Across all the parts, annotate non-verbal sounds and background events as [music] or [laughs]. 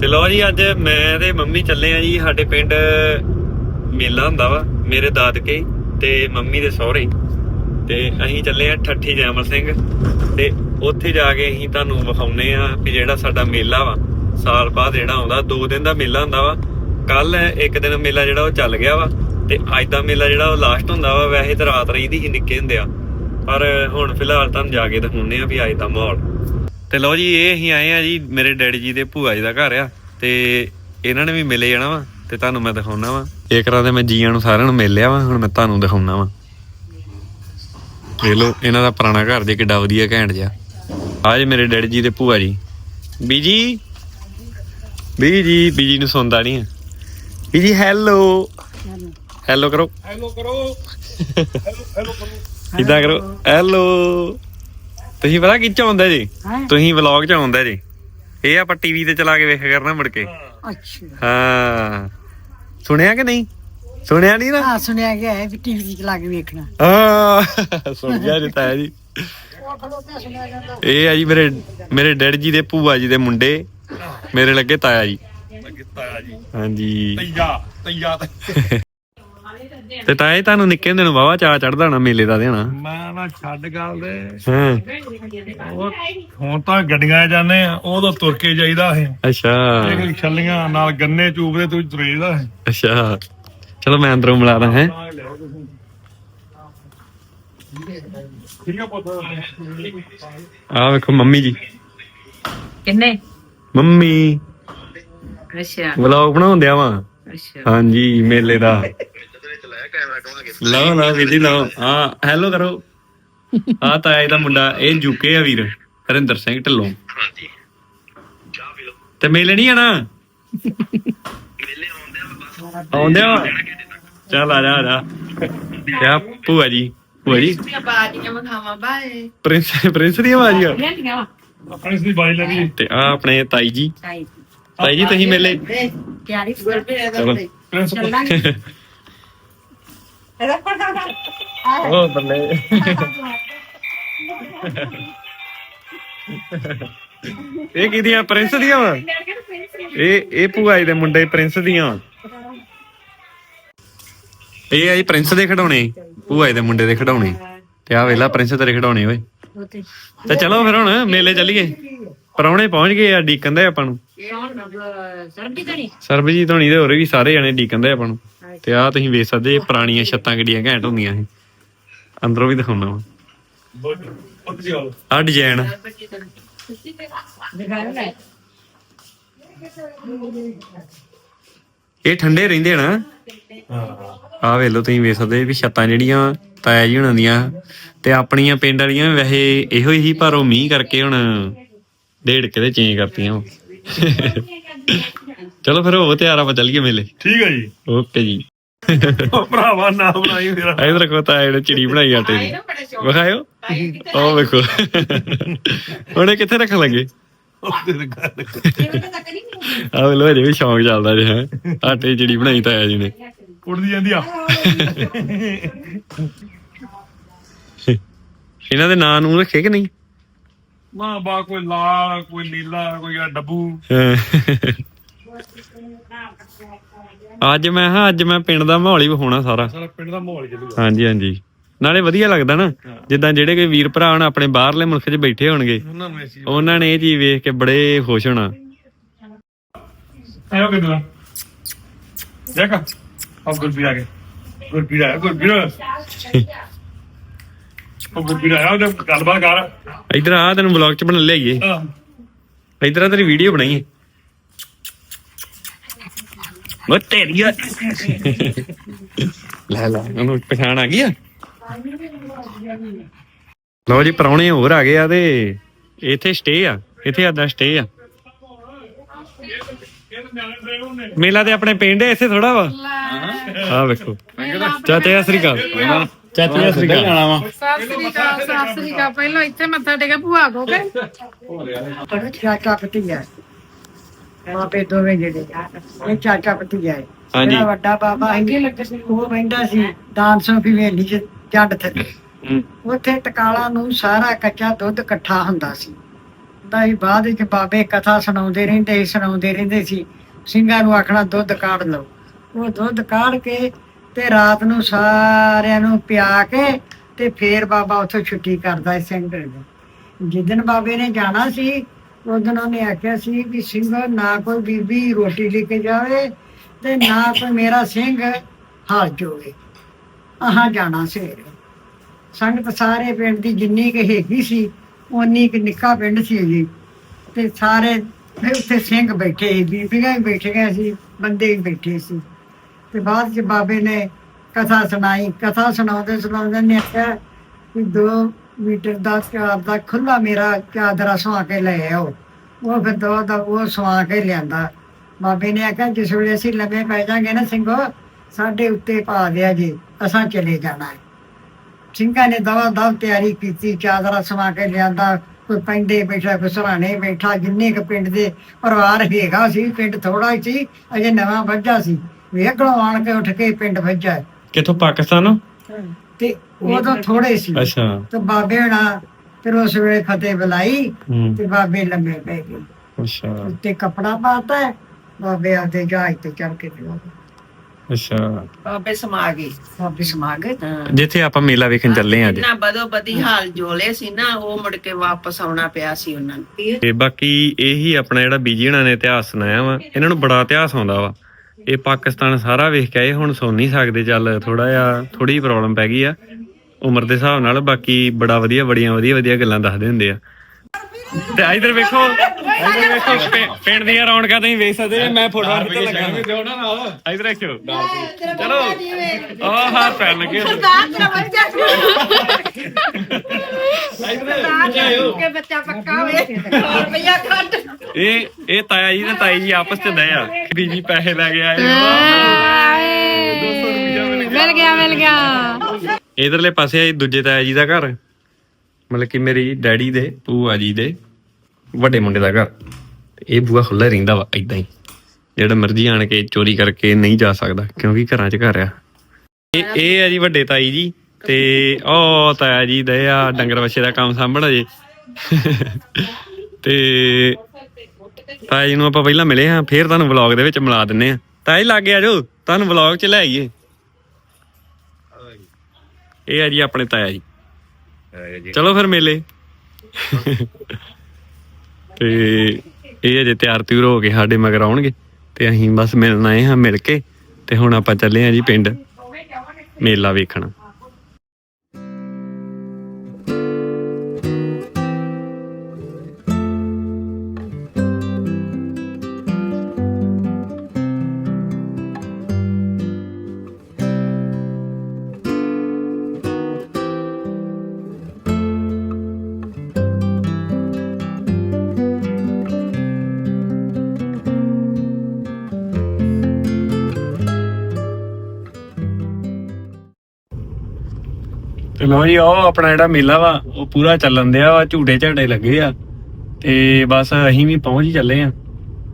ਤੇ ਲੋ ਜੀ, ਅੱਜ ਮੈਂ ਤੇ ਮੰਮੀ ਚੱਲੇ ਆ ਜੀ, ਸਾਡੇ ਪਿੰਡ ਮੇਲਾ ਹੁੰਦਾ ਵਾ, ਮੇਰੇ ਦਾਦਕੇ ਤੇ ਮੰਮੀ ਦੇ ਸਹੁਰੇ। ਤੇ ਅਸੀਂ ਚੱਲੇ ਆ ਠੱਠੀ ਜੈਮਲ ਸਿੰਘ, ਤੇ ਉੱਥੇ ਜਾ ਕੇ ਅਸੀਂ ਤੁਹਾਨੂੰ ਵਿਖਾਉਨੇ ਆ ਵੀ ਜਿਹੜਾ ਸਾਡਾ ਮੇਲਾ ਵਾ, ਸਾਲ ਬਾਅਦ ਜਿਹੜਾ ਆਉਂਦਾ, ਦੋ ਦਿਨ ਦਾ ਮੇਲਾ ਹੁੰਦਾ ਵਾ। ਕੱਲ ਇੱਕ ਦਿਨ ਮੇਲਾ ਜਿਹੜਾ ਉਹ ਚੱਲ ਗਿਆ ਵਾ, ਤੇ ਅੱਜ ਦਾ ਮੇਲਾ ਜਿਹੜਾ ਉਹ ਲਾਸਟ ਹੁੰਦਾ ਵਾ, ਵੈਸੇ ਤਾਂ ਰਾਤ ਰਹਿੰਦੀ ਹੀ ਨਿੱਕੇ ਹੁੰਦੇ ਆ। ਪਰ ਹੁਣ ਫਿਲਹਾਲ ਤੁਹਾਨੂੰ ਜਾ ਕੇ ਦਿਖਾਉਨੇ ਆ ਵੀ ਅੱਜ ਦਾ ਮਾਹੌਲ। ਤੇ ਲਓ ਜੀ ਇਹ ਅਸੀਂ ਆਏ ਆ ਜੀ ਮੇਰੇ ਡੈਡੀ ਜੀ ਦੇ ਭੂਆ ਜੀ ਦਾ ਘਰ ਆ ਤੇ ਇਹਨਾਂ ਨੇ ਵੀ ਮਿਲੇ ਜਾਣਾ ਵਾ ਤੇ ਤੁਹਾਨੂੰ ਮੈਂ ਦਿਖਾਉਣਾ ਵਾ। ਇੱਕ ਰਾਤ ਦੇ ਮੈਂ ਜੀਆਂ ਨੂੰ ਸਾਰਿਆਂ ਨੂੰ ਮਿਲ ਲਿਆ ਵਾ ਹੁਣ ਮੈਂ ਤੁਹਾਨੂੰ ਦਿਖਾਉਣਾ ਵਾ। ਦੇਖ ਲਓ ਇਹਨਾਂ ਦਾ ਪੁਰਾਣਾ ਘਰ ਜੇ ਕਿੱਡਾ ਵਧੀਆ ਘੈਂਟ ਜਿਹਾ। ਆ ਜੇ ਮੇਰੇ ਡੈਡੀ ਜੀ ਦੇ ਭੂਆ ਜੀ। ਬੀਜੀ? ਬੀਜੀ ਬੀਜੀ ਨੂੰ ਸੁਣਦਾ ਨਹੀਂ ਬੀਜੀ ਹੈਲੋ। ਹੈਲੋ ਕਰੋ। ਹੈਲੋ ਕਰੋ ਹੈਲੋ ਹੈਲੋ ਕਰੋ। ਇਦਾਂ ਕਰੋ ਹੈਲੋ। ਤੁਸੀਂ ਪਤਾ ਕੀ ਚਾਹੁੰਦੇ ਜੀ? ਹੈਂ? ਤੁਸੀਂ ਵਲੌਗ ਚ ਆਉਂਦੇ ਜੀ? ਇਹ ਆਪਾਂ ਟੀਵੀ ਤੇ ਚਲਾ ਕੇ ਵੇਖਿਆ ਕਰਨਾ ਮੁੜ ਕੇ। ਅੱਛਾ। ਹਾਂ। ਸੁਣਿਆ ਕਿ ਨਹੀਂ? ਸੁਣਿਆ ਨਹੀਂ ਨਾ? ਹਾਂ ਸੁਣਿਆ ਗਿਆ ਹੈ ਵੀ ਟੀਵੀ ਚਲਾ ਕੇ ਵੇਖਣਾ। ਹਾਂ ਸੁਣ ਗਿਆ ਜੀ ਤਾਇਆ ਜੀ। ਇਹ ਆ ਜੀ ਮੇਰੇ ਮੇਰੇ ਡੈਡੀ ਜੀ ਦੇ ਭੂਆ ਜੀ ਦੇ ਮੁੰਡੇ। ਮੇਰੇ ਲੱਗੇ ਤਾਇਆ ਜੀ। ਲੱਗੇ ਤਾਇਆ ਜੀ। ਹਾਂਜੀ। ਤਈਆ ਤਈਆ ਤੇ। [laughs] ਤਾਇਆ ਜੀ ਤੁਹਾਨੂੰ ਨਿੱਕੇ ਹੁੰਦੇ ਨੂੰ ਵਾਵਾ ਚਾ ਚੜਦਾ ਹੋਣਾ ਮੇਲੇ ਦਾ ਦੇਣਾ। ਮੈਂ ਨਾ ਛੱਡ ਗੱਲ ਦੇ। ਹਾਂ। ਉਹ ਹੁਣ ਤਾਂ ਗੱਡੀਆਂ ਜਾਂਦੇ ਆ ਉਦੋਂ ਤੁਰ ਕੇ ਜਾਈਦਾ ਹੈ ਅੱਛਾ। ਇਹ ਛੱਲੀਆਂ ਨਾਲ ਗੰਨੇ ਚੂਬਦੇ ਤੂੰ ਤੁਰੇਦਾ ਹੈ ਅੱਛਾ। ਚਲੋ ਮੈਂ ਅੰਦਰੋਂ ਮਿਲਾਦਾ ਹੈ। ਠੀਕ ਆ ਪੁੱਤ। ਆ ਵੇਖੋ ਮੰਮੀ ਜੀ। ਕਿੰਨੇ? ਮੰਮੀ। ਅੱਛਾ। ਵਲੌਗ ਬਣਾਉਂਦਿਆ ਵਾ। ਅੱਛਾ। ਹਾਂਜੀ ਮੇਲੇ ਦਾ। ਲਓ ਲਓ ਵੀਰ ਜੀ ਲਓ। ਹਾਂ ਹੈਲੋ ਕਰੋ। ਆ ਤਾਂ ਇਹਦਾ ਮੁੰਡਾ ਇਹ ਜੁਕੇ ਆ ਵੀਰ ਹਰਿੰਦਰ ਸਿੰਘ ਢੱਲੋਂ। ਹਾਂਜੀ। ਤੇ ਮੇਲੇ ਨਹੀਂ ਆਣਾ ਆਉਂਦੇ ਆ ਚੱਲ ਆ ਜਾ ਆ ਜਾ। ਭੂਆ ਜੀ? ਭੂਆ ਜੀ? ਬਾਜੀਆਂ ਮਖਾਵਾਂ ਬਾਏ। ਪ੍ਰਿੰਸ ਪ੍ਰਿੰਸ ਦੀ ਆਵਾਜ਼ ਆ ਲੈਂਦੀਆਂ ਵਾ। ਆਪਣੀ ਸੀ ਬਾਈ ਲੱਗੀ ਤੇ ਆ ਆਪਣੇ ਤਾਈ ਜੀ। ਤਾਈ ਜੀ। ਤੁਸੀਂ ਮੇਲੇ। ਤਿਆਰੀ ਕਰ ਚਲੋ। ਪ੍ਰਿੰਸ ਚੱਲਾਂਗੇ। ਉਹ ਬੱਲੇ ਇਹ ਕਿਹਦੀਆਂ? ਪ੍ਰਿੰਸ ਦੀਆਂ ਵਾ? ਇਹ ਇਹ ਭੂਆ ਜੀ ਦੇ ਮੁੰਡੇ ਪ੍ਰਿੰਸ ਦੀਆਂ ਵਾਂ। ਇਹ ਆ ਜੀ ਪ੍ਰਿੰਸ ਦੇ ਖਿਡੌਣੇ ਭੂਆ ਜੀ ਦੇ ਮੁੰਡੇ ਦੇ ਖਿਡੌਣੇ। ਤੇ ਆ ਵੇਲਾ ਪ੍ਰਿੰਸ ਤੇਰੇ ਖਿਡੌਣੇ ਓਏ। ਤੇ ਚਲੋ ਫਿਰ ਹੁਣ ਮੇਲੇ ਚੱਲੀਏ। ਪਰੌਣੇ ਪਹੁੰਚ ਗਏ ਆ ਡੀਕਨ ਦੇ ਆਪਾਂ ਨੂੰ। ਸਰਬੀ ਤਣੀ ਸਰਬਜੀਤ ਹੋਣੀ ਦੇ ਹੋਰ ਵੀ ਸਾਰੇ ਜਣੇ ਡੀਕਨ ਦੇ ਆਪਾਂ ਨੂੰ। ਤੇ ਆ ਤੁਸੀਂ ਵੇਖ ਸਕਦੇ, ਇਹ ਪੁਰਾਣੀਆਂ ਛੱਤਾਂ ਕਿੱਡੀਆਂ ਘੈਂਟ ਹੁੰਦੀਆਂ ਇਹ ਅੰਦਰੋਂ ਵੀ ਦਿਖਾਉਣਾ ਵਾ। ਆ। ਡਿਜ਼ਾਈਨ ਇਹ ਠੰਡੇ ਰਹਿੰਦੇ ਆ ਨਾ। ਆ ਵੇਖ ਲਓ ਤੁਸੀਂ ਵੇਖ ਸਕਦੇ ਵੀ ਛੱਤਾਂ ਜਿਹੜੀਆਂ ਤਾਇਆ ਜੀ ਹੁਣਾਂ ਦੀਆਂ। ਤੇ ਆਪਣੀਆਂ ਪਿੰਡ ਵਾਲੀਆਂ ਵੀ ਵੈਸੇ ਇਹੋ ਹੀ ਪਰ ਉਹ ਮੀਂਹ ਕਰਕੇ ਹੁਣ ਡੇਢ ਕੇ ਚੇਂਜ ਕਰਤੀਆਂ ਚਲੋ ਫਿਰ ਹੋ ਤਿਆਰ ਆਪਾਂ ਚੱਲੀਏ ਮੇਲੇ। ਠੀਕ ਹੈ ਜੀ। ਓਕੇ ਜੀ। ਉਹ ਭਰਾਵਾ ਨਾ ਬਣਾਈ ਮੇਰਾ। ਇਧਰ ਕੋ ਤਾਂ ਇਹਨੇ ਚਿੜੀ ਬਣਾਈ ਆਟੇ ਦੀ। ਵਿਖਾਇਓ। ਉਹ ਵੇਖੋ। ਉਹਨੇ ਕਿੱਥੇ ਰੱਖਣ ਲੱਗੇ? ਤੇ ਆ ਵੇਲੋ ਅਜੇ ਵੀ ਸ਼ੌਂਕ ਚੱਲਦਾ ਜੇ ਹੈ ਆਟੇ ਦੀ ਚਿੜੀ ਬਣਾਈ ਤਾਇਆ ਜੀ ਨੇ। ਉੱਡਦੀ ਜਾਂਦੀ ਆ। ਇਹਨਾਂ ਦੇ ਨਾਂ ਨੂੰ ਰੱਖੇ ਕਿ ਨਹੀਂ? ਮਾਂ ਬਾ ਕੋਈ ਲਾਲ ਕੋਈ ਨੀਲਾ ਕੋਈ ਡੱਬੂ। ਅੱਜ ਮੈਂ ਹਾਂ ਅੱਜ ਮੈਂ ਪਿੰਡ ਦਾ ਮਾਹੌਲ ਹੀ ਵਿਖਾਉਣਾ ਸਾਰਾ। ਸਾਰਾ ਪਿੰਡ ਦਾ ਮਾਹੌਲ ਚੱਲੂਗਾ। ਹਾਂਜੀ ਹਾਂਜੀ। ਨਾਲੇ ਵਧੀਆ ਲੱਗਦਾ ਨਾ ਜਿੱਦਾਂ ਜਿਹੜੇ ਕੋਈ ਵੀਰ ਭਰਾ ਹੁਣ ਆਪਣੇ ਬਾਹਰਲੇ ਮੁਲਕ 'ਚ ਬੈਠੇ ਹੋਣਗੇ ਉਹਨਾਂ ਨੂੰ ਐਸੀ ਉਹਨਾਂ ਨੇ ਇਹ ਚੀਜ਼ ਵੇਖ ਕੇ ਬੜੇ ਖੁਸ਼ ਹੋਣਾ। ਆਇਓ ਕਿਦਾਂ ਦੇਖ ਆ ਗੁਰਪੀਰ ਆ ਗਿਆ ਗੁਰਪੀਰ ਆਇਆ ਗੁਰਪੀਰ ਉਹ ਗੁਰਪੀਰ ਆਇਆ ਉਹਨੇ ਗੱਲਬਾਤ ਕਰ। ਇਧਰ ਆ ਤੈਨੂੰ ਵਲੌਗ 'ਚ ਬਣਾ ਲਿਆਈਏ। ਆਹ, ਇਧਰ ਆ ਤੇਰੀ ਵੀਡੀਓ ਬਣਾਈਏ ਉਹ ਤੇਰੀ ਆ ਲੈ ਲੈ ਉਹਨੂੰ ਪਛਾਣ ਆ ਗਈ ਆ? ਲਓ ਜੀ ਪਰੌਣੇ ਹੋਰ ਆ ਗਏ ਆ ਤੇ ਇੱਥੇ ਸਟੇ ਆ ਇੱਥੇ ਆਦਾ ਸਟੇ ਆ। ਮੇਲਾ ਤੇ ਆਪਣੇ ਪਿੰਡ ਹੈ ਇੱਥੇ ਥੋੜਾ ਵਾ। ਆ ਵੇਖੋ। ਚਾਚਾ ਸ੍ਰੀ ਅਕਾਲ। ਚਾਚਾ ਸ੍ਰੀ ਅਕਾਲ। ਸਤਿ ਸ੍ਰੀ ਅਕਾਲ ਸਤਿ ਸ੍ਰੀ ਅਕਾਲ। ਪਹਿਲਾਂ ਇੱਥੇ ਮੱਥਾ ਟੇਕਿਆ ਭੂਆ ਕੋ ਕੇ? ਪਰ ਚਾਚਾ ਭਤੀਜਾ ਮਾਪੇ ਦੋਵੇਂ ਜਿਹੜੇ ਇਹ ਚਾਚਾ ਭਤੀਜਾ ਹੈ ਹਾਂਜੀ। ਜਿਹੜਾ ਵੱਡਾ ਬਾਬਾ ਸੀ ਉਹ ਬੈਠਾ ਸੀ ਦਾਨਸੋਂ ਦੀ ਵੇਲੀ ਚ ਜੱਡ ਥੱਲੇ। ਹੂੰ। ਉੱਥੇ ਟਕਾਲਾ ਨੂੰ ਸਾਰਾ ਕੱਚਾ ਦੁੱਧ ਇਕੱਠਾ ਹੁੰਦਾ ਸੀ। ਤਾਂ ਹੀ ਬਾਅਦ ਵਿੱਚ ਬਾਬੇ ਕਥਾ ਸੁਣਾਉਂਦੇ ਰਹਿੰਦੇ ਸੀ ਸੁਣਾਉਂਦੇ ਰਹਿੰਦੇ ਸੀ। ਸਿੰਘਾਂ ਨੂੰ ਆਖਣਾ ਦੁੱਧ ਕਾੜ ਲਓ। ਉਹ ਦੁੱਧ ਕਾੜ ਕੇ ਤੇ ਰਾਤ ਨੂੰ ਸਾਰਿਆਂ ਨੂੰ ਪਿਆ ਕੇ ਤੇ ਫੇਰ ਬਾਬਾ ਉੱਥੋਂ ਛੁੱਟੀ ਕਰਦਾ ਸੀ ਸਿੰਘ ਨੂੰ। ਜਿੱਦਣ ਬਾਬੇ ਨੇ ਜਾਣਾ ਸੀ ਉਦੋਂ ਉਹਨੇ ਆਖਿਆ ਸੀ ਵੀ ਸਿੰਘ ਨਾ ਕੋਈ ਬੀਬੀ ਰੋਟੀ ਲੈ ਕੇ ਜਾਵੇ ਤੇ ਨਾ ਕੋਈ ਮੇਰਾ ਸਿੰਘ ਹਾਲ ਜੋਵੇ ਆਹਾਂ ਜਾਣਾ ਸਵੇਰੇ। ਸੰਗਤ ਸਾਰੇ ਪਿੰਡ ਦੀ ਜਿੰਨੀ ਕੁ ਹੈਗੀ ਸੀ ਉਨੀ ਕੁ ਨਿੱਕਾ ਪਿੰਡ ਸੀ ਜੀ। ਤੇ ਸਾਰੇ ਫਿਰ ਉੱਥੇ ਸਿੰਘ ਬੈਠੇ ਸੀ, ਬੀਬੀਆਂ ਵੀ ਬੈਠੀਆਂ ਸੀ, ਬੰਦੇ ਵੀ ਬੈਠੇ ਸੀ। ਤੇ ਬਾਅਦ ਚ ਬਾਬੇ ਨੇ ਕਥਾ ਸੁਣਾਈ। ਕਥਾ ਸੁਣਾਉਂਦੇ ਸੁਣਾਉਂਦੇ ਨੇ ਆਖਿਆ ਕਿ ਦੋ ਮੀਟਰ ਦਾ ਚਾਰ ਦਾ ਖੁੱਲਾ ਮੇਰਾ ਚਾਦਰਾ ਸਵਾ ਕੇ ਲੈ ਆਓ। ਉਹ ਫਿਰ ਦੋ ਦਾ ਉਹ ਸਵਾ ਕੇ ਲਿਆਂਦਾ। ਬਾਬੇ ਨੇ ਆਖਿਆ ਜਿਸ ਵੇਲੇ ਅਸੀਂ ਲੰਮੇ ਪੈ ਜਾਾਂਗੇ ਨਾ ਸਿੰਘੋ ਸਾਡੇ ਉੱਤੇ ਪਾ ਦਿਆ ਜੀ ਅਸਾਂ ਚਲੇ ਜਾਣਾ ਹੈ। ਸਿੰਘਾਂ ਨੇ ਦਵਾ ਦਵ ਤਿਆਰੀ ਕੀਤੀ ਚਾਦਰਾ ਸਵਾ ਕੇ ਲਿਆਂਦਾ ਕੋਈ ਪੈਂਦੇ ਬੈਠਾ ਕੋਈ ਸਰਾਣੇ ਬੈਠਾ ਜਿੰਨੇ ਕੁ ਪਿੰਡ ਦੇ ਪਰਿਵਾਰ ਹੈਗਾ ਸੀ ਪਿੰਡ ਥੋੜਾ ਹੀ ਸੀ ਅਜੇ ਨਵਾਂ ਵੱਜਾ ਸੀ। ਵੇਖਣੋਂ ਆਣ ਕੇ ਉੱਠ ਕੇ ਪਿੰਡ ਵੱਜਾ ਕਿੱਥੋਂ ਪਾਕਿਸਤਾਨ? ਤੇ ਉਦੋਂ ਥੋੜੇ ਸੀ। ਅੱਛਾ। ਤੇ ਬਾਬੇ ਹਣਾ ਫਿਰ ਉਸ ਵੇਲੇ ਫਤਿਹ ਬੁਲਾਈ ਹੂੰ। ਤੇ ਬਾਬੇ ਲੰਮੇ ਪੈ ਗਏ। ਅੱਛਾ। ਉੱਤੇ ਕਪੜਾ ਪਾਤਾ ਹੈ, ਬਾਬੇ ਆਦੇ ਜਹਾਜ਼ ਤੇ ਚੜ ਕੇ ਗਏ। ਅੱਛਾ। ਬਾਬੇ ਸਮਾ ਗਏ। ਬਾਬੇ ਸਮਾ ਗਏ। ਜਿੱਥੇ ਆਪਾਂ ਮੇਲਾ ਵੇਖਣ ਚੱਲੇ ਆ ਅੱਜ। ਨਾ ਬਦੋ ਬਦੀ ਹਾਲ ਜੋਲੇ ਸੀ ਨਾ ਉਹ ਮੁੜ ਕੇ ਵਾਪਸ ਆਉਣਾ ਪਿਆ ਸੀ ਉਹਨਾਂ ਨੂੰ। ਤੇ ਬਾਕੀ ਇਹੀ ਆਪਣਾ ਜਿਹੜਾ ਬੀਜੀ ਹਣਾ ਨੇ ਇਤਿਹਾਸ ਸੁਣਾਇਆ ਵਾ ਇਹਨਾਂ ਨੂੰ ਬੜਾ ਇਤਿਹਾਸ ਆਉਂਦਾ ਵਾ। ਇਹ ਪਾਕਿਸਤਾਨ ਸਾਰਾ ਵੇਖ ਕੇ ਆਏ ਹੁਣ ਸੁਣ ਨਹੀਂ ਸਕਦੇ ਚੱਲ ਥੋੜਾ ਜਿਹਾ ਥੋੜੀ ਪ੍ਰੋਬਲਮ ਪੈ ਗਈ ਆ। ਉਮਰ ਦੇ ਹਿਸਾਬ ਨਾਲ ਬਾਕੀ ਬੜਾ ਵਧੀਆ ਬੜੀਆਂ ਵਧੀਆ ਵਧੀਆ ਗੱਲਾਂ ਦੱਸਦੇ ਹੁੰਦੇ ਆ। ਤੇ ਇਧਰ ਵੇਖੋ ਇਧਰ ਵੇਖੋ ਪਿੰ- ਪਿੰਡ ਦੀਆਂ ਰੌਣਕਾਂ ਤੁਸੀਂ ਵੇਖ ਸਕਦੇ ਜੇ ਮੈਂ ਫੋਟੋ ਖਿੱਚ ਲੱਗਾ ਇਧਰ ਦੇਖਿਓ ਚਲੋ। ਆਹ ਹਾਰ ਪੈਣ ਲੱਗੇ ਕੇ। ਬੱਚਾ ਪੱਕਾ ਹੋਵੇ। ਰੁਪਈਆ ਕੱਢ ਇਹ ਇਹ ਤਾਇਆ ਜੀ ਤੇ ਤਾਈ ਜੀ ਆਪਸ ਚ ਦਏ ਆ। ਬੀਜੀ ਪੈਸੇ ਲੈ ਕੇ ਆਏ। ਮਿਲ ਗਿਆ। ਮਿਲ ਗਿਆ ਇਧਰਲੇ ਪਾਸੇ ਆ ਦੂਜੇ ਤਾਇਆ ਜੀ ਦਾ ਘਰ। ਮਤਲਬ ਕਿ ਮੇਰੀ ਡੈਡੀ ਦੇ ਭੂਆ ਜੀ ਦੇ ਵੱਡੇ ਮੁੰਡੇ ਦਾ ਘਰ। ਇਹ ਬੂਆ ਖੁੱਲਾ ਰਹਿੰਦਾ ਵਾ ਇਦਾਂ ਹੀ। ਜਿਹੜਾ ਮਰਜ਼ੀ ਆਣ ਕੇ ਚੋਰੀ ਕਰਕੇ ਨਹੀਂ ਜਾ ਸਕਦਾ ਕਿਉਂਕਿ ਘਰਾਂ 'ਚ ਘਰ ਆ। ਇਹ ਇਹ ਆ ਜੀ ਵੱਡੇ ਤਾਈ ਜੀ ਤੇ ਉਹ ਤਾਇਆ ਜੀ ਦੇ ਆ ਡੰਗਰ ਵੱਛੇ ਦਾ ਕੰਮ ਸਾਂਭਣ ਜੇ ਤੇ ਤਾਇਆ ਜੀ ਨੂੰ ਆਪਾਂ ਪਹਿਲਾਂ ਮਿਲੇ ਹਾਂ, ਫੇਰ ਤੁਹਾਨੂੰ ਵਲੌਗ ਦੇ ਵਿੱਚ ਮਿਲਾ ਦਿੰਨੇ ਆ ਤਾਇਆ ਜੀ ਲੱਗੇ ਆਜੋ ਤੁਹਾਨੂੰ ਵਲੌਗ 'ਚ ਲੈ ਆਈਏ। ਇਹ ਆ ਜੀ ਆਪਣੇ ਤਾਇਆ ਜੀ। ਚਲੋ ਫਿਰ ਮੇਲੇ। ਤੇ ਇਹ ਅਜੇ ਤਿਆਰ ਤਿਉਰ ਹੋ ਕੇ ਸਾਡੇ ਮਗਰ ਆਉਣਗੇ, ਤੇ ਅਸੀਂ ਬਸ ਮਿਲਣ ਆਏ ਹਾਂ ਮਿਲ ਕੇ, ਤੇ ਹੁਣ ਆਪਾਂ ਚੱਲੇ ਆ ਜੀ ਪਿੰਡ। ਮੇਲਾ ਵੇਖਣਾ। ਤੇ ਲੋ ਜੀ ਉਹ ਆਪਣਾ ਜਿਹੜਾ ਮੇਲਾ ਵਾ ਉਹ ਪੂਰਾ ਚੱਲਣ ਦਿਆ ਵਾ ਝੂਟੇ ਝਾੜੇ ਲੱਗੇ ਆ। ਤੇ ਬਸ ਅਸੀਂ ਵੀ ਪਹੁੰਚ ਹੀ ਚੱਲੇ ਆ।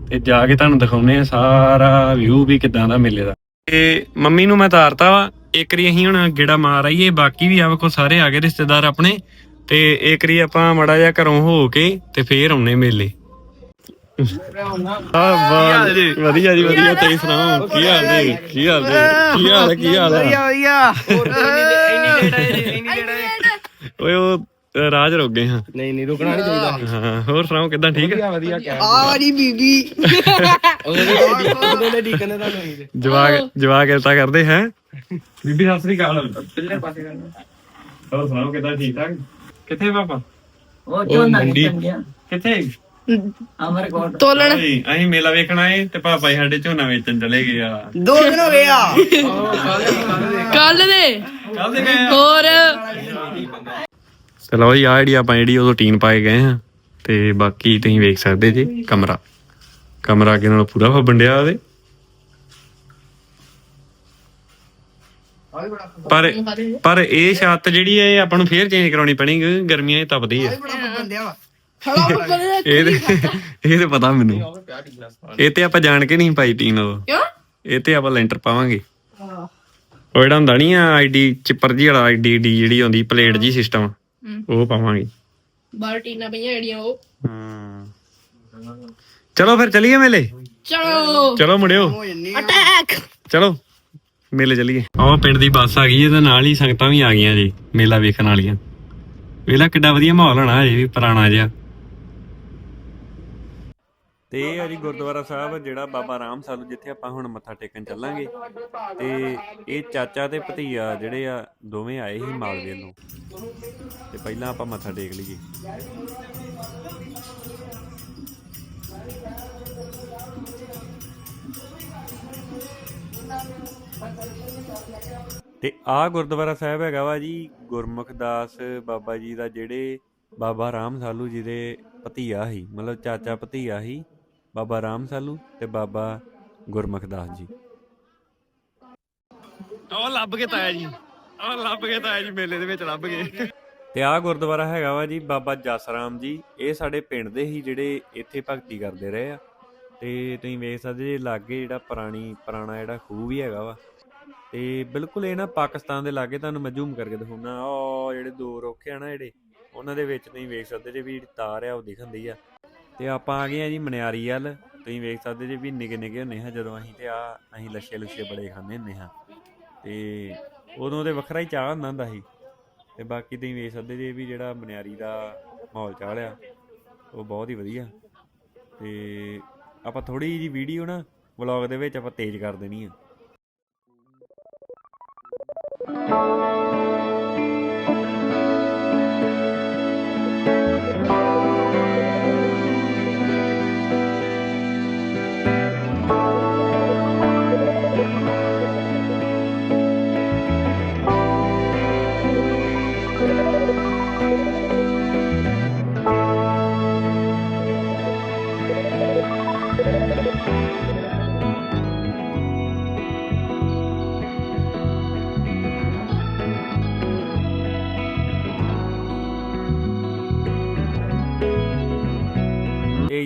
ਤੇ ਜਾ ਕੇ ਤੁਹਾਨੂੰ ਦਿਖਾਉਨੇ ਆ ਸਾਰਾ ਵਿਊ ਵੀ ਕਿਦਾਂ ਦਾ ਮੇਲੇ ਦਾ। ਤੇ ਮੰਮੀ ਨੂੰ ਮੈਂ ਤਾਰਤਾ ਵਾ ਇੱਕ ਰੀ ਅਸੀਂ ਹੁਣ ਗੇੜਾ ਮਾਰ ਆਈਏ ਬਾਕੀ ਵੀ ਆ ਵੇਖੋ ਸਾਰੇ ਆ ਗਏ ਰਿਸ਼ਤੇਦਾਰ ਆਪਣੇ। ਤੇ ਇੱਕ ਰੀ ਆਪਾਂ ਮੜਾ ਜਿਹਾ ਘਰੋਂ ਹੋ ਕੇ ਤੇ ਫੇਰ ਆਉਨੇ ਮੇਲੇ। ਆ ਵਾਹ ਵਧੀਆ ਜੀ ਵਧੀਆ ਤੁਸੀਂ ਸੁਣਾਓ? ਕੀ ਹਾਲ ਜੀ? ਕੀ ਹਾਲ ਜੀ ਕੀ ਹਾਲ ਕੀ ਹਾਲ ਓਏ ਉਹ ਅ, ਰਾਜ ਰੁਕ ਗਏ ਹਾਂ। ਨਹੀਂ ਨਹੀਂ ਰੁਕਣਾ ਨਹੀਂ ਚਾਹੀਦਾ। ਹਾਂ ਹੋਰ ਸੁਣਾਓ ਕਿਦਾਂ ਠੀਕ ਹੈ ਵਧੀਆ ਕਿਆ ਆ ਜੀ ਬੀਬੀ। ਉਹਦੇ ਲਈ ਡੀਕਨ ਦਾ ਨਹੀਂ ਜਵਾਕ ਜਵਾਕ ਇਲਤਾ ਕਰਦੇ ਹੈ? ਬੀਬੀ ਸਤਿ ਸ੍ਰੀ ਅਕਾਲ। ਹੋਰ ਸੁਣਾਓ ਕਿਦਾਂ ਠੀਕ ਠਾਕ ਕਿੱਥੇ ਪਾਪਾ? ਉਹ ਝੋਨਾ ਮੰਡੀ। ਨਿਕਲ ਗਿਆ ਕਿੱਥੇ? ਅਮਰਕੋਟ ਤੋਲਣ। ਅਸੀਂ ਅਸੀਂ ਮੇਲਾ ਵੇਖਣ ਆਏ ਤੇ ਪਾਪਾ ਜੀ ਸਾਡੇ ਝੋਨਾ ਵੇਚਣ ਚਲੇ ਗਏ ਆ। ਦੋ ਦਿਨ ਹੋ ਗਏ ਆ। ਕੱਲ ਦੇ। ਕੱਲ ਦੇ ਗਏ ਹੋਰ। ਤੇ ਲਓ ਜੀ ਆ ਜਿਹੜੀ ਆਪਾਂ ਜਿਹੜੀ ਉਦੋਂ ਟੀਨ ਪਾਏ ਗਏ ਹਾਂ ਤੇ ਬਾਕੀ ਤੁਸੀਂ ਵੇਖ ਸਕਦੇ ਜੀ ਕਮਰਾ। ਕਮਰਾ ਅੱਗੇ ਨਾਲੋਂ ਪੂਰਾ ਫੱਬੰਡਿਆ ਉਹਦੇ। ਪਰ ਪਰ ਇਹ ਛੱਤ ਜਿਹੜੀ ਹੈ ਇਹ ਆਪਾਂ ਨੂੰ ਫੇਰ ਚੇਂਜ ਕਰਾਉਣੀ ਪੈਣੀ ਕਿਉਂਕਿ ਗਰਮੀਆਂ 'ਚ ਤਪਦੀ ਹੈ। ਇਹ ਤੇ ਇਹ ਤੇ ਪਤਾ ਮੈਨੂੰ। ਇਹ ਤੇ ਆਪਾਂ ਜਾਣ ਕੇ ਨਹੀਂ ਪਾਈ ਟੀਨ ਉਹ ਕਿਉਂ? ਇਹ ਤੇ ਆਪਾਂ ਲੈਂਟਰ ਪਾਵਾਂਗੇ। ਉਹ ਜਿਹੜਾ ਹੁੰਦਾ ਨਹੀਂ ਆ ਆਈਡੀ ਚਿੱਪਰ ਜੀ ਵਾਲਾ ਆਈਡੀ ਡੀ ਜਿਹੜੀ ਆਉਂਦੀ ਪਲੇਟ ਜੀ ਸਿਸਟਮ ਉਹ ਪਾਵਾਂਗੇ। ਬਾਲਟੀਨਾਂ ਪਈਆਂ ਜਿਹੜੀਆਂ ਉਹ। ਹੂੰ। ਚਲੋ ਫਿਰ ਚਲੀਏ ਮੇਲੇ। ਚਲੋ। ਚਲੋ ਮੁੜਿਓ ਅਟੈਕ ਚਲੋ ਮੇਲੇ ਚਲੀਏ। ਉਹ ਪਿੰਡ ਦੀ ਬੱਸ ਆ ਗਈ ਇਹਦੇ ਨਾਲ ਹੀ ਸੰਗਤਾਂ ਵੀ ਆ ਗਈਆਂ ਜੀ ਮੇਲਾ ਵੇਖਣ ਵਾਲੀਆਂ। ਵੇਲਾ ਕਿੱਡਾ ਵਧੀਆ ਮਾਹੌਲ ਹੋਣਾ ਅਜੇ ਵੀ ਪੁਰਾਣਾ ਜਿਹਾ। ਤੇ ਇਹ ਆ ਜੀ ਗੁਰਦੁਆਰਾ ਸਾਹਿਬ, ਜਿਹੜਾ ਬਾਬਾ ਰਾਮ ਸਾਲੂ, ਜਿੱਥੇ ਆਪਾਂ ਹੁਣ ਮੱਥਾ ਟੇਕਣ ਚੱਲਾਂਗੇ। ਤੇ ਇਹ ਚਾਚਾ ਤੇ ਭਤੀਆ ਜਿਹੜੇ ਆ, ਦੋਵੇਂ ਆਏ ਸੀ ਮਾਲਵੇ ਨੂੰ। ਤੇ ਪਹਿਲਾਂ ਆਪਾਂ ਮੱਥਾ ਟੇਕ ਲਈਏ। ਤੇ ਆ ਗੁਰਦੁਆਰਾ ਸਾਹਿਬ ਹੈਗਾ ਵਾ ਜੀ, ਗੁਰਮੁਖ ਦਾਸ ਬਾਬਾ ਜੀ ਦਾ ਜਿਹੜੇ ਬਾਬਾ ਰਾਮ ਸਾਲੂ ਜੀ ਦੇ ਭਤੀਆ ਸੀ, ਮਤਲਬ ਚਾਚਾ ਭਤੀਆ ਸੀ ਬਾਬਾ ਰਾਮ ਸਾਲੂ ਤੇ ਬਾਬਾ ਗੁਰਮੁਖ ਦਾਸ ਜੀ। ਉਹ ਲੱਭ ਕੇ ਤਾਇਆ ਜੀ। ਉਹ ਲੱਭ ਕੇ ਤਾਇਆ ਜੀ ਮੇਲੇ ਦੇ ਵਿੱਚ ਲੱਭ ਗਏ ਤੇ ਆ ਗੁਰਦੁਆਰਾ ਹੈਗਾ ਵਾ ਜੀ ਬਾਬਾ ਜਸਰਾਮ ਜੀ। ਇਹ ਸਾਡੇ ਪਿੰਡ ਦੇ ਹੀ ਜਿਹੜੇ ਇੱਥੇ ਭਗਤੀ ਕਰਦੇ ਰਹੇ ਆ। ਤੇ ਤੁਸੀਂ ਵੇਖ ਸਕਦੇ ਜੇ ਲਾਗੇ ਜਿਹੜਾ ਪੁਰਾਣੀ ਪੁਰਾਣਾ ਜਿਹੜਾ ਖੂਹ ਵੀ ਹੈਗਾ ਵਾ। ਤੇ ਬਿਲਕੁਲ ਇਹ ਨਾ ਪਾਕਿਸਤਾਨ ਦੇ ਲਾਗੇ ਤੁਹਾਨੂੰ ਮੈਂ ਜ਼ੂਮ ਕਰਕੇ ਦਿਖਾਉਣਾ ਉਹ ਜਿਹੜੇ ਦੋ ਰੁੱਖ ਆ ਨਾ ਜਿਹੜੇ ਉਹਨਾਂ ਦੇ ਵਿੱਚ ਤੁਸੀਂ ਵੇਖ ਸਕਦੇ ਜੇ ਵੀ ਜਿਹੜੀ ਤਾਰ ਆ ਉਹ ਦਿਖਣਦੀ ਆ। ਤੇ ਆਪਾਂ ਆ ਗਏ ਆ ਜੀ ਮਨਿਆਰੀ ਵੱਲ। ਤੁਸੀਂ ਵੇਖ ਸਕਦੇ ਜੇ ਵੀ ਨਿੱਕੇ ਨਿੱਕੇ ਹੁੰਨੇ ਹਾਂ ਜਦੋਂ ਅਸੀਂ ਤੇ ਆ, ਅਸੀਂ ਲੱਛੇ ਲੁੱਛੇ ਬੜੇ ਖਾਂਦੇ ਹੁੰਦੇ ਹਾਂ ਤੇ ਉਦੋਂ ਤੇ ਵੱਖਰਾ ਹੀ ਚਾਹ ਹੁੰਦਾ ਹੁੰਦਾ ਸੀ। ਤੇ ਬਾਕੀ ਤੁਸੀਂ ਵੇਖ ਸਕਦੇ ਜੇ ਵੀ ਜਿਹੜਾ ਮਨਿਆਰੀ ਦਾ ਮਾਹੌਲ ਚਾਲ ਆ ਉਹ ਬਹੁਤ ਹੀ ਵਧੀਆ। ਤੇ ਆਪਾਂ ਥੋੜੀ ਜੀ ਵੀਡੀਓ ਨਾ ਵਲੌਗ ਦੇ ਵਿੱਚ ਆਪਾਂ ਤੇਜ਼ ਕਰ ਦੇਣੀ ਆ।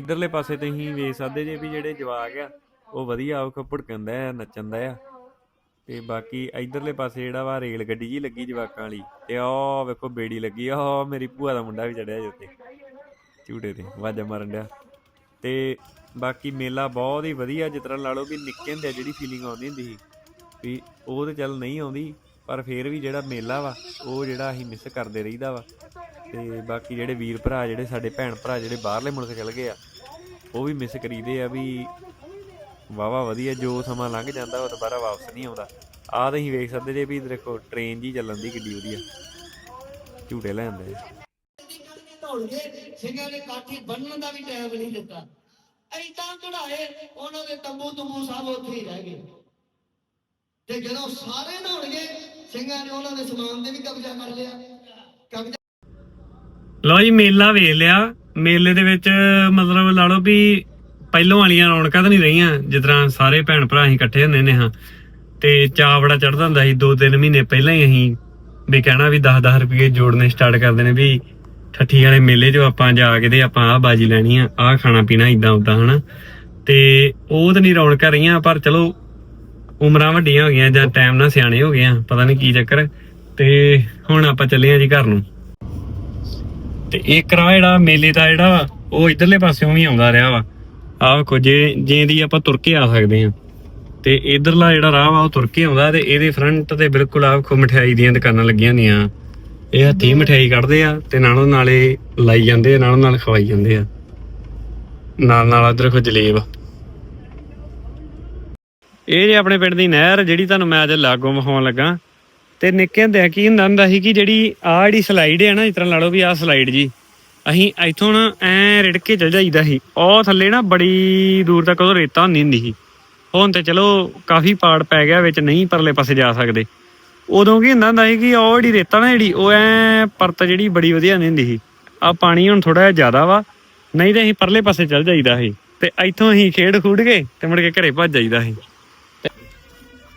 ਇਧਰਲੇ ਪਾਸੇ ਤੁਸੀਂ ਵੇਖ ਸਕਦੇ ਜੇ ਵੀ ਜਿਹੜੇ ਜਵਾਕ ਆ, ਉਹ ਵਧੀਆ ਆਉਖ ਭੁੜਕੰਦਾ ਆ ਨੱਚਣਦਾ ਆ। ਤੇ ਬਾਕੀ ਇਧਰਲੇ ਪਾਸੇ ਜਿਹੜਾ ਵਾ, ਰੇਲ ਗੱਡੀ ਜੀ ਲੱਗੀ ਜਵਾਕਾਂ ਵਾਲੀ ਤੇ ਆਹ ਵੇਖੋ ਬੇੜੀ ਲੱਗੀ ਆ ਉਹ ਮੇਰੀ ਭੂਆ ਦਾ ਮੁੰਡਾ ਵੀ ਚੜਿਆ ਜੇ ਉੱਤੇ ਝੂਟੇ ਤੇ ਵਾਜਾ ਮਾਰਨ ਡਿਆ। ਤੇ ਬਾਕੀ ਮੇਲਾ ਬਹੁਤ ਹੀ ਵਧੀਆ, ਜਿਸ ਤਰ੍ਹਾਂ ਲਾ ਲਓ ਵੀ ਨਿੱਕੇ ਹੁੰਦੇ ਜਿਹੜੀ ਫੀਲਿੰਗ ਆਉਂਦੀ ਹੁੰਦੀ ਸੀ, ਵੀ ਉਹ ਤੇ ਚੱਲ ਨਹੀਂ ਆਉਂਦੀ, ਪਰ ਫੇਰ ਵੀ ਜਿਹੜਾ ਮੇਲਾ ਵਾ, ਉਹ ਜਿਹੜਾ ਅਸੀਂ ਮਿਸ ਕਰਦੇ ਰਹੀਦਾ ਵਾ। ਤੇ ਬਾਕੀ ਜਿਹੜੇ ਵੀਰ ਭਰਾ, ਜਿਹੜੇ ਸਾਡੇ ਭੈਣ ਭਰਾ, ਜਿਹੜੇ ਬਾਹਰਲੇ ਮੁਲਕ ਚਲ ਗਏ ਆ ਉਹ ਵੀ ਮਿਸ ਕਰੀਦੇ ਆ ਵੀ ਵਾਵਾ ਵਧੀਆ ਜੋ ਸਮਾਂ ਲੰਘ ਜਾਂਦਾ ਉਹ ਦੁਬਾਰਾ ਵਾਪਸ ਨਹੀਂ ਆਉਂਦਾ। ਆਹ ਤੁਸੀਂ ਵੇਖ ਸਕਦੇ ਜੇ ਵੀ ਦੇਖੋ ਟ੍ਰੇਨ ਜੀ ਚੱਲਣ ਦੀ ਕਿੱਡੀ ਵਧੀਆ। ਝੂਟੇ ਲੈਂਦੇ ਧੌਣਗੇ ਸਿੰਘਾਂ ਨੇ ਕਾਠੀ ਬੰਨਣ ਦਾ ਵੀ ਟਾਈਮ ਨਹੀਂ ਦਿੱਤਾ। ਐਦਾਂ ਚੜਾਏ ਉਹਨਾਂ ਦੇ ਤੰਬੂ ਤੰਬੂ ਸਭ ਉੱਥੇ ਹੀ ਰਹਿ ਗਏ। ਤੇ ਜਦੋਂ ਸਾਰੇ ਨਹਾਉਣਗੇ ਸਿੰਘਾਂ ਨੇ ਉਹਨਾਂ ਦੇ ਸਮਾਨ ਤੇ ਵੀ ਕਬਜ਼ਾ ਕਰ ਲਿਆ। ਕਬਜ਼ਾ ਲਓ ਜੀ ਮੇਲਾ ਵੇਖ ਲਿਆ। ਮੇਲੇ ਦੇ ਵਿੱਚ ਮਤਲਬ ਲਾ ਲਓ ਵੀ ਪਹਿਲੋਂ ਵਾਲੀਆਂ ਰੌਣਕਾਂ ਤਾਂ ਨਹੀਂ ਰਹੀਆਂ, ਜਿਸ ਤਰ੍ਹਾਂ ਸਾਰੇ ਭੈਣ ਭਰਾ ਅਸੀਂ ਇਕੱਠੇ ਹੁੰਦੇ ਨੇ ਹਾਂ ਤੇ ਚਾਅ ਬੜਾ ਚੜਦਾ ਹੁੰਦਾ ਸੀ, ਦੋ ਤਿੰਨ ਮਹੀਨੇ ਪਹਿਲਾਂ ਹੀ ਅਸੀਂ ਵੀ ਕਹਿਣਾ ਵੀ 10-10 ਰੁਪਏ ਜੋੜਨੇ ਸਟਾਰਟ ਕਰ ਦੇਣੇ ਵੀ ਠੱਠੀ ਵਾਲੇ ਮੇਲੇ 'ਚ ਆਪਾਂ ਜਾ ਕੇ ਤੇ ਆਪਾਂ ਆਹ ਬਾਜੀ ਲੈਣੀ ਆ, ਆਹ ਖਾਣਾ ਪੀਣਾ ਇਦਾਂ ਉਦਾਂ ਹਨਾ? ਤੇ ਉਹ ਤਾਂ ਨਹੀਂ ਰੌਣਕਾਂ ਰਹੀਆਂ, ਪਰ ਚਲੋ ਉਮਰਾਂ ਵੱਡੀਆਂ ਹੋ ਗਈਆਂ ਜਾਂ ਟਾਈਮ ਨਾਲ ਸਿਆਣੇ ਹੋ ਗਏ ਆ, ਪਤਾ ਨਹੀਂ ਕੀ ਚੱਕਰ। ਤੇ ਹੁਣ ਆਪਾਂ ਚੱਲੇ ਆ ਜੀ ਘਰ ਨੂੰ। ਤੇ ਇੱਕ ਰਾਹ ਜਿਹੜਾ ਮੇਲੇ ਦਾ ਜਿਹੜਾ, ਉਹ ਇਧਰਲੇ ਪਾਸਿਓਂ ਵੀ ਆਉਂਦਾ ਰਿਹਾ ਵਾ। ਆਹ ਵੇਖੋ, ਜੇ ਜੇ ਦੀ ਆਪਾਂ ਤੁਰ ਕੇ ਆ ਸਕਦੇ ਆ ਤੇ ਇਧਰਲਾ ਜਿਹੜਾ ਰਾਹ ਵਾ, ਉਹ ਤੁਰ ਕੇ ਆਉਂਦਾ ਤੇ ਇਹਦੇ ਫਰੰਟ ਤੇ ਬਿਲਕੁਲ ਆਹ ਵੇਖੋ, ਮਠਿਆਈ ਦੀਆਂ ਦੁਕਾਨਾਂ ਲੱਗੀਆਂ ਹੁੰਦੀਆਂ। ਇਹ ਹੱਥੀਂ ਮਠਿਆਈ ਕੱਢਦੇ ਆ ਤੇ ਨਾਲੋਂ ਨਾਲੇ ਲਾਈ ਜਾਂਦੇ ਆ, ਨਾਲੋਂ ਨਾਲ ਖਵਾਈ ਜਾਂਦੇ ਆ। ਨਾਲ ਨਾਲ ਉਧਰ ਕੋ ਜਲੇਬ। ਇਹ ਜੇ ਆਪਣੇ ਪਿੰਡ ਦੀ ਨਹਿਰ, ਜਿਹੜੀ ਤੁਹਾਨੂੰ ਮੈਂ ਅੱਜ ਲਾਗੋਂ ਵਿਖਾਉਣ ਲੱਗਾ ਤੇ ਨਿੱਕੇ ਹੁੰਦਿਆਂ ਕੀ ਹੁੰਦਾ ਹੁੰਦਾ ਸੀ ਕਿ ਜਿਹੜੀ ਆਹ ਜਿਹੜੀ ਸਲਾਈਡ ਹੈ ਨਾ ਇਸ ਤਰ੍ਹਾਂ ਲਾ ਲਓ ਵੀ ਆਹ ਸਲਾਈਡ ਜੀ, ਅਸੀਂ ਇੱਥੋਂ ਨਾ ਐ ਰਿੜ ਕੇ ਚਲ ਜਾਈਦਾ ਸੀ। ਉਹ ਥੱਲੇ ਨਾ ਬੜੀ ਦੂਰ ਤੱਕ ਉਹ ਰੇਤਾ ਹੁੰਦੀ ਹੁੰਦੀ ਸੀ। ਹੁਣ ਤੇ ਚਲੋ ਕਾਫੀ ਪਾੜ ਪੈ ਗਿਆ ਵਿੱਚ, ਨਹੀਂ ਪਰਲੇ ਪਾਸੇ ਜਾ ਸਕਦੇ। ਉਦੋਂ ਕੀ ਹੁੰਦਾ ਹੁੰਦਾ ਸੀ ਕਿ ਉਹ ਜਿਹੜੀ ਰੇਤਾ ਨਾ ਜਿਹੜੀ, ਉਹ ਐ ਪਰਤ ਜਿਹੜੀ ਬੜੀ ਵਧੀਆ ਨਹੀਂ ਹੁੰਦੀ ਸੀ। ਆ ਪਾਣੀ ਹੁਣ ਥੋੜਾ ਜਿਹਾ ਜ਼ਿਆਦਾ ਵਾ, ਨਹੀਂ ਤੇ ਅਸੀਂ ਪਰਲੇ ਪਾਸੇ ਚਲ ਜਾਈਦਾ ਸੀ। ਤੇ ਇੱਥੋਂ ਅਸੀਂ ਖੇਡ ਖੂਡ ਕੇ ਤੇ ਮੁੜ ਕੇ ਘਰੇ ਭੱਜ ਜਾਈਦਾ ਸੀ।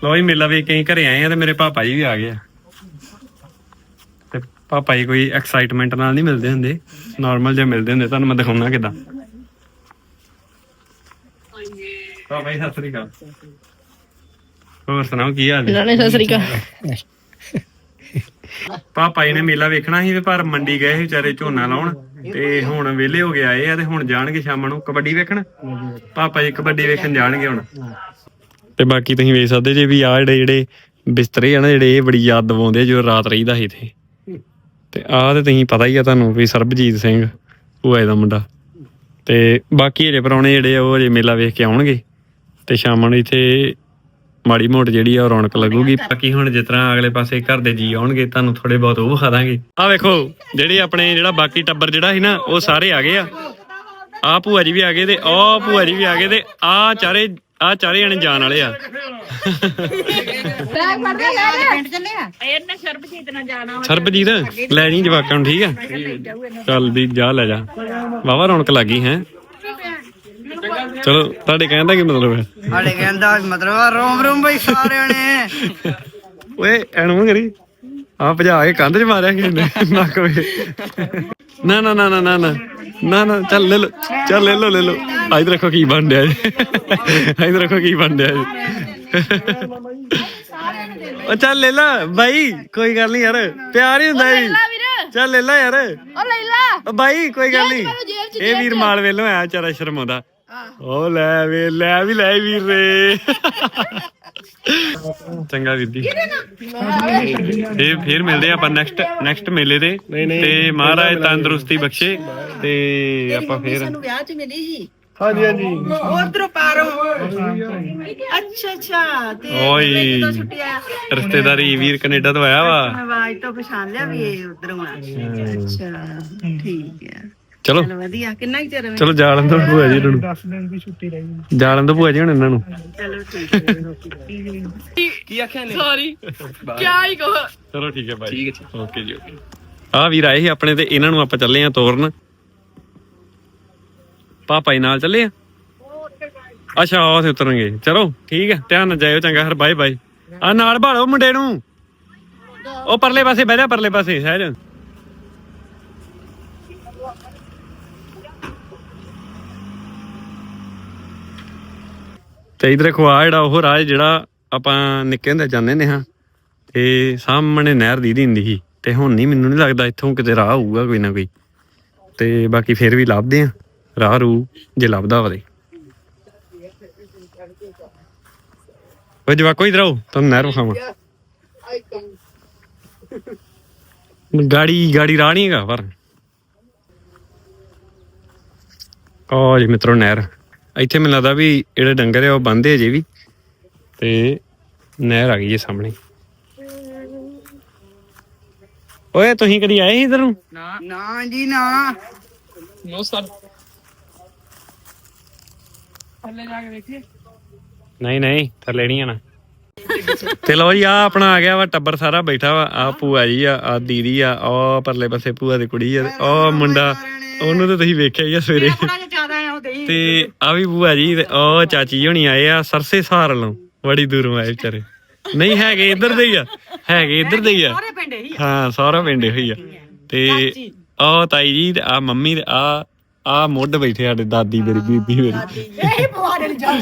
ਲੋ ਜੀ ਮੇਲਾ ਵੇਖ ਕੇ ਘਰੇ ਆਏ ਆ ਤੇ ਮੇਰੇ ਪਾਪਾ ਜੀ ਵੀ ਆ ਗਏ ਆ। ਤੇ ਪਾਪਾ ਜੀ ਕੋਈ ਐਕਸਾਈਟਮੈਂਟ ਨਾਲ ਨਹੀਂ ਮਿਲਦੇ ਹੁੰਦੇ। ਨਾਰਮਲ ਜਿਹਾ ਮਿਲਦੇ ਹੁੰਦੇ ਤੁਹਾਨੂੰ ਮੈਂ ਦਿਖਾਉਣਾ ਕਿਦਾਂ। ਪਾਪਾ ਜੀ ਸਤਿ ਸ੍ਰੀ ਅਕਾਲ। ਹੋਰ ਸੁਣਾਓ ਕੀ ਹਾਲ ਹੈ ਨਾਲੇ ਸਤਿ ਸ੍ਰੀ ਅਕਾਲ। ਪਾਪਾ ਜੀ ਨੇ ਮੇਲਾ ਵੇਖਣਾ ਸੀ ਪਰ ਮੰਡੀ ਗਏ ਸੀ ਵਿਚਾਰੇ ਝੋਨਾ ਲਾਉਣ। ਤੇ ਹੁਣ ਵਿਹਲੇ ਹੋ ਕੇ ਆਏ ਆ ਤੇ ਹੁਣ ਜਾਣਗੇ ਸ਼ਾਮਾਂ ਨੂੰ ਕਬੱਡੀ ਵੇਖਣ। ਪਾਪਾ ਜੀ ਕਬੱਡੀ ਵੇਖਣ ਜਾਣਗੇ ਹੁਣ। ਤੇ ਬਾਕੀ ਤੁਸੀਂ ਵੇਖ ਸਕਦੇ ਜੇ ਵੀ ਆ ਜਿਹੜੇ ਜਿਹੜੇ ਬਿਸਤਰੇ ਆ ਨਾ, ਜਿਹੜੇ ਇਹ ਬੜੀ ਯਾਦ ਦਿਵਾਉਂਦੇ ਆ ਜਦੋਂ ਰਾਤ ਰਹੀਦਾ ਸੀ ਇੱਥੇ। ਤੇ ਆਹ ਤੇ ਤੁਸੀਂ ਪਤਾ ਹੀ ਆ ਤੁਹਾਨੂੰ ਵੀ ਸਰਬਜੀਤ ਸਿੰਘ ਭੂਆ ਦਾ ਮੁੰਡਾ। ਤੇ ਬਾਕੀ ਜਿਹੜੇ ਪਰੌਣੇ ਜਿਹੜੇ ਉਹ ਅਜੇ ਮੇਲਾ ਵੇਖ ਕੇ ਆਉਣਗੇ। ਤੇ ਸ਼ਾਮਾਂ ਨੂੰ ਇੱਥੇ ਮਾੜੀ ਮੋਟ ਜਿਹੜੀ ਆ ਰੌਣਕ ਲੱਗੂਗੀ। ਬਾਕੀ ਹੁਣ ਜਿਸ ਤਰ੍ਹਾਂ ਅਗਲੇ ਪਾਸੇ ਘਰ ਦੇ ਜੀ ਆਉਣਗੇ, ਤੁਹਾਨੂੰ ਥੋੜੇ ਬਹੁਤ ਉਹ ਵਿਖਾ ਦਾਂਗੇ। ਆ ਵੇਖੋ, ਜਿਹੜੇ ਆਪਣੇ ਜਿਹੜਾ ਬਾਕੀ ਟੱਬਰ ਜਿਹੜਾ ਸੀ ਨਾ, ਉਹ ਸਾਰੇ ਆ ਗਏ ਆ। ਆ ਭੂਆ ਜੀ ਵੀ ਆ ਗਏ ਤੇ ਆ ਭੂਆ ਜੀ ਵੀ ਆ ਗਏ ਤੇ ਆ ਚਾਰੇ ਆ ਚਾਰੇ ਜਣੇ ਜਾਣ ਵਾਲੇ ਆ। ਬੈਗ ਫੜ ਲੈ ਲੈ ਪਿੰਡ ਚੱਲੇ ਆ। ਇਹਨੇ ਸਰਬਜੀਤ ਨਾਲ ਜਾਣਾ ਸਰਬਜੀਤ ਲੈ ਜੀ ਜਵਾਕਾਂ ਨੂੰ ਠੀਕ ਆ? ਚੱਲ ਵੀ ਜਾ ਲੈ ਜਾ। ਵਾਵਾ ਰੌਣਕ ਲੱਗੀ ਹੈ? ਚਲੋ ਤੁਹਾਡੇ ਕਹਿਣ ਦਾ ਕੀ ਮਤਲਬ ਹੈ? ਸਾਡੇ ਕਹਿੰਦਾ ਮਤਲਬ ਆ ਰੋਮ ਰੋਮ ਬਈ ਸਾਰਿਆਂ ਨੇ। ਓਏ ਐਨੂੰ ਕਰੀ। ਆ ਭਜਾ ਕੇ ਕੰਧ 'ਚ ਮਾਰਿਆ ਕਿ ਨੱਕ ਵੇ। ਨਾ ਨਾ ਨਾ ਨਾ ਨਾ ਨਾ। ਨਾ ਨਾ ਚੱਲ ਲੈ ਲੋ ਚੱਲ ਲੈ ਲੋ ਲੈ ਲੋ ਇਧਰ ਰੱਖੋ ਕੀ ਬਣ ਡਿਆ ਜੀ। ਰੱਖੋ ਕੀ ਬਣ ਡਿਆ ਜੀ। ਉਹ ਚੱਲ ਲੈ ਲਾ ਬਾਈ ਕੋਈ ਗੱਲ ਨਹੀਂ ਯਾਰ ਪਿਆਰ ਹੀ ਹੁੰਦਾ ਜੀ। ਚੱਲ ਲੈ ਲਾ ਯਾਰ। ਉਹ ਲੈ ਲਾ। ਬਾਈ ਕੋਈ ਗੱਲ ਨਹੀਂ। ਇਹ ਵੀਰ ਮਾਲ ਵੇਲੋਂ ਆਇਆ ਚਾਰਾ ਸ਼ਰਮਾਉਂਦਾ। ਉਹ ਲੈ ਵੇ ਲੈ ਵੀ ਲੈ ਵੀਰ। ਰੇ ਚੰਗਾ ਵੀਰ ਜੀ ਇਹ ਫੇਰ ਮਿਲਦੇ ਆਪਾਂ ਨੈਕਸਟ ਨੈਕਸਟ ਮੇਲੇ ਤੇ ਤੇ ਮਹਾਰਾਜ ਤੰਦਰੁਸਤੀ ਬਖਸ਼ੇ ਤੇ ਆਪਾਂ ਫੇਰ ਵਿਆਹ 'ਚ ਮਿਲੀ ਸੀ? ਹਾਂਜੀ ਹਾਂਜੀ। ਉਧਰੋਂ ਪਾਰੋਂ। ਅੱਛਾ ਅੱਛਾ। ਤੇ ਓਏ। ਛੁੱਟਿਆ? ਰਿਸ਼ਤੇਦਾਰੀ ਵੀਰ ਕੈਨੇਡਾ ਤੋਂ ਆਇਆ ਵਾ। ਆਵਾਜ਼ ਤੋਂ ਪਛਾਣ ਲਿਆ ਵੀ ਇਹ ਉਧਰੋਂ ਆ ਅੱਛਾ ਠੀਕ ਹੈ। ਚਲੋ। ਚਲੋ ਵਧੀਆ ਕਿੰਨਾ ਕੁ ਚਿਰ ਹੋਇਆ? ਚਲੋ ਜਾਲਣ ਦੋ ਭੂਆ ਜੀ ਇਹਨਾਂ ਨੂੰ। 10 ਦਿਨ ਦੀ ਛੁੱਟੀ ਰਹੀ ਜਾਲਣ ਦੋ ਭੂਆ ਜੀ ਹੁਣ ਇਹਨਾਂ ਨੂੰ। ਚਲੋ ਠੀਕ ਹੈ। ਸੌਰੀ ਕਿਆ ਹੀ ਕਹੋ? ਚਲੋ ਠੀਕ ਹੈ ਬਾਈ ਠੀਕ ਹੈ ਓਕੇ ਜੀ ਓਕੇ ਆ ਵੀਰ ਆਏ ਸੀ ਆਪਣੇ ਤੇ ਇਹਨਾਂ ਨੂੰ ਆਪਾਂ ਚੱਲੇ ਆ ਤੋਰਨ। ਪਾਪਾ ਜੀ ਨਾਲ ਚੱਲੇ ਆ? ਅੱਛਾ ਉਹ ਤੇ ਉਤਰਨਗੇ। ਚਲੋ ਠੀਕ ਹੈ ਧਿਆਨ ਨਾਲ ਜਾਇਓ ਚੰਗਾ ਫਿਰ ਬਾਏ ਬਾਏ ਆ ਨਾਲ ਭਾਲੋ ਮੁੰਡੇ ਨੂੰ। ਉਹ ਪਰਲੇ ਪਾਸੇ ਬਹਿ ਜਾ ਪਰਲੇ ਪਾਸੇ ਸਹਿਜ। ਤੇ ਇਧਰ ਦੇਖੋ ਜਿਹੜਾ ਉਹ ਰਾਹ ਜਿਹੜਾ ਆਪਾਂ ਨਿੱਕੇ ਹੁੰਦੇ ਜਾਂਦੇ ਨੇ ਹਾਂ ਤੇ ਸਾਹਮਣੇ ਨਹਿਰ ਦੀ ਹੁੰਦੀ ਸੀ ਤੇ ਹੁਣ ਨਹੀਂ, ਮੈਨੂੰ ਨਹੀਂ ਲੱਗਦਾ ਇੱਥੋਂ ਕਿਤੇ ਰਾਹ ਹੋਊਗਾ ਕੋਈ ਨਾ ਕੋਈ। ਤੇ ਬਾਕੀ ਫੇਰ ਵੀ ਲੱਭਦੇ ਆ ਰਾਹ ਰੂ ਜੇ ਲੱਭਦਾ ਹੋਵੇ। ਓਏ ਜਵਾਕੋ ਇਧਰ ਆਓ, ਤੁਹਾਨੂੰ ਨਹਿਰ ਵਿਖਾਵਾਂ। ਗਾੜੀ ਗਾੜੀ ਰਾਹ ਨਹੀਂ ਹੈਗਾ ਪਰ। ਉਹ ਜੀ ਮਿੱਤਰੋ ਨਹਿਰ। ਇੱਥੇ ਮੈਨੂੰ ਲੱਗਦਾ ਵੀ ਜਿਹੜੇ ਡੰਗਰ ਆ ਉਹ ਬੰਦੇ ਅਜੇ ਵੀ ਤੇ ਨਹਿਰ ਆ ਗਈ ਜੀ ਸਾਹਮਣੇ। ਓਏ ਤੁਸੀਂ ਕਦੀ ਆਏ ਸੀ ਇਧਰ ਨੂੰ? ਨਾ। ਜੀ ਨਾ। ਨਹੀਂ ਨਹੀਂ ਥੱਲੇ ਨਹੀਂ ਆਣਾ ਤੇ ਲਓ ਜੀ ਆ ਆਪਣਾ ਆ ਗਿਆ ਵਾ ਟੱਬਰ ਸਾਰਾ ਬੈਠਾ ਵਾ। ਆ ਭੂਆ ਜੀ ਆ ਆ ਦੀਦੀ ਆ ਆ ਪਰਲੇ ਪਾਸੇ ਭੂਆ ਦੀ ਕੁੜੀ ਆ ਆ ਮੁੰਡਾ। ਉਹਨੂੰ ਤਾਂ ਤੁਸੀਂ ਵੇਖਿਆ ਹੀ ਆ ਸਵੇਰੇ। ਤੇ ਆ ਵੀ ਭੂਆ ਜੀ ਤੇ ਉਹ ਚਾਚੀ ਹੋਣੀ ਆਏ ਆ ਸਰਸੇ ਸਾਰ ਵੱਲੋਂ ਬੜੀ ਦੂਰੋਂ ਆਏ ਵਿਚਾਰੇ। ਨਹੀਂ ਹੈਗੇ ਇੱਧਰ ਦੇ ਹੀ ਆ ਹੈਗੇ ਇੱਧਰ ਦੇ ਹੀ ਆ। ਸਾਰੇ ਪਿੰਡ ਹੀ ਹਾਂ ਸਾਰਾ ਪਿੰਡ ਹੋਈ ਆ। ਤੇ ਆ ਤਾਈ ਜੀ ਤੇ ਆ ਮੰਮੀ ਤੇ ਆ ਆ ਮੁੱਢ ਬੈਠੇ ਸਾਡੇ ਦਾਦੀ ਮੇਰੀ ਬੀਬੀ ਮੇਰੀ। ਇਹ ਬਵਾਰੇ ਨਹੀਂ ਜਾ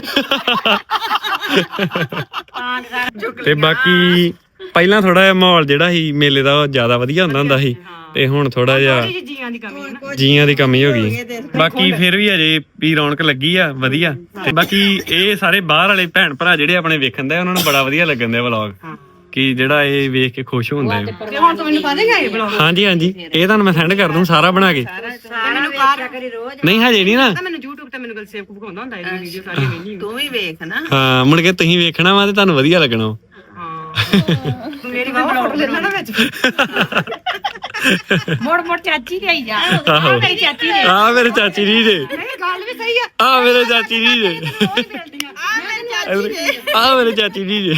ਤੇ ਬਾਕੀ ਪਹਿਲਾਂ ਥੋੜਾ ਜਿਹਾ ਮਾਹੌਲ ਜਿਹੜਾ ਸੀ ਮੇਲੇ ਦਾ ਉਹ ਜ਼ਿਆਦਾ ਵਧੀਆ ਹੁੰਦਾ ਹੁੰਦਾ ਸੀ ਤੇ ਹੁਣ ਥੋੜਾ ਜਿਹਾ ਜੀਆਂ ਦੀ ਕਮੀ ਹੈ ਨਾ। ਜੀਆਂ ਦੀ ਕਮੀ ਹੋ ਗਈ। ਬਾਕੀ ਫਿਰ ਵੀ ਅਜੇ ਵੀ ਰੌਣਕ ਲੱਗੀ ਆ ਵਧੀਆ। ਤੇ ਬਾਕੀ ਇਹ ਸਾਰੇ ਬਾਹਰ ਵਾਲੇ ਭੈਣ ਭਰਾ ਜਿਹੜੇ ਆਪਣੇ ਵੇਖਣ ਦੇ ਉਹਨਾਂ ਨੂੰ ਬੜਾ ਵਧੀਆ ਲੱਗਣ ਦੇ ਵਲੌਗ ਕਿ ਜਿਹੜਾ ਇਹ ਵੇਖ ਕੇ ਖੁਸ਼ ਹੁੰਦਾ ਹੈ ਤੇ ਹੁਣ ਤੂੰ ਮੈਨੂੰ ਪਾ ਦੇਗਾ ਇਹ ਬਲੌਗ ਹਾਂਜੀ ਹਾਂਜੀ। ਇਹ ਤੁਹਾਨੂੰ ਮੈਂ ਸੈਂਡ ਕਰ ਦੂੰ ਸਾਰਾ ਬਣਾ ਕੇ। ਮੈਨੂੰ ਕਾਰ ਕਰੀ ਰੋਜ਼। ਨਹੀਂ ਹਜੇ ਨਹੀਂ ਨਾ। ਮੈਨੂੰ YouTube ਤੇ ਮੈਨੂੰ ਗੱਲ ਸੇਵ ਵਿਖਾਉਂਦਾ ਹੁੰਦਾ ਇਹ ਵੀਡੀਓ ਸਾਰੀ ਵੇਖਣੀ ਤੂੰ ਵੀ ਵੇਖ ਨਾ। ਹਾਂ ਮੁੜ ਕੇ ਤੁਸੀਂ ਵੇਖਣਾ ਵਾ ਤੇ ਤੁਹਾਨੂੰ ਵਧੀਆ ਲੱਗਣਾ ਮੇਰੀ ਬਾਬਾ ਫੋਟੋ ਲੈਣਾ ਨਾ ਵਿੱਚ। ਮੋੜ ਮੋੜ ਚਾਚੀ ਦੇ ਆਈ ਜਾ। ਆਹੋ। ਮੇਰੀ ਚਾਚੀ ਦੇ। ਆ ਮੇਰੇ ਚਾਚੀ ਜੀ ਜੇ ਇਹ ਗੱਲ ਵੀ ਸਹੀ ਆ। ਆ ਮੇਰੇ ਚਾਚੀ ਜੀ ਜੇ ਮਿਲਦੀਆਂ ਆ। ਮੇਰੀ ਚਾਚੀ ਨੇ ਆ ਮੇਰੇ ਚਾਚੀ ਜੀ ਜੇ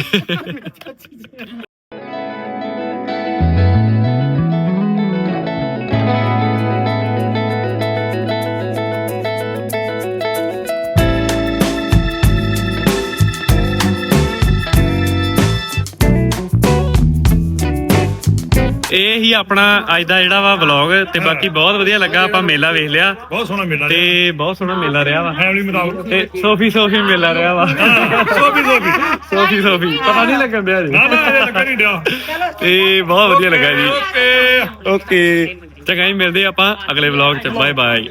ਹੀ ਆਪਣਾ ਅੱਜ ਦਾ ਜਿਹੜਾ ਵਾ ਵਲੌਗ ਤੇ ਬਾਕੀ ਬਹੁਤ ਵਧੀਆ ਲੱਗਾ ਆਪਾਂ ਮੇਲਾ ਵੇਖ ਲਿਆ। ਬਹੁਤ ਸੋਹਣਾ ਮੇਲਾ ਤੇ ਬਹੁਤ ਸੋਹਣਾ ਮੇਲਾ ਰਿਹਾ ਵਾ। ਫੈਮਿਲੀ ਮੁਤਾਬਕ। ਤੇ ਸੋਫੀ ਸੋਫੀ ਮੇਲਾ ਰਿਹਾ ਵਾ। ਸੋਫੀ ਸੋਫੀ। ਸੋਫੀ ਸੋਫੀ। ਪਤਾ ਨਹੀਂ ਲੱਗਣ ਦਿਆ ਜੀ। ਨਾ ਨਾ ਇਹ ਲੱਗਾ ਨਹੀਂ ਡਿਆ। ਤੇ ਬਹੁਤ ਵਧੀਆ ਲੱਗਾ ਜੀ। ਓਕੇ। ਓਕੇ। ਚੰਗਾ ਜੀ ਮਿਲਦੇ ਆਪਾਂ ਅਗਲੇ ਵਲੌਗ ਚ। Bye bye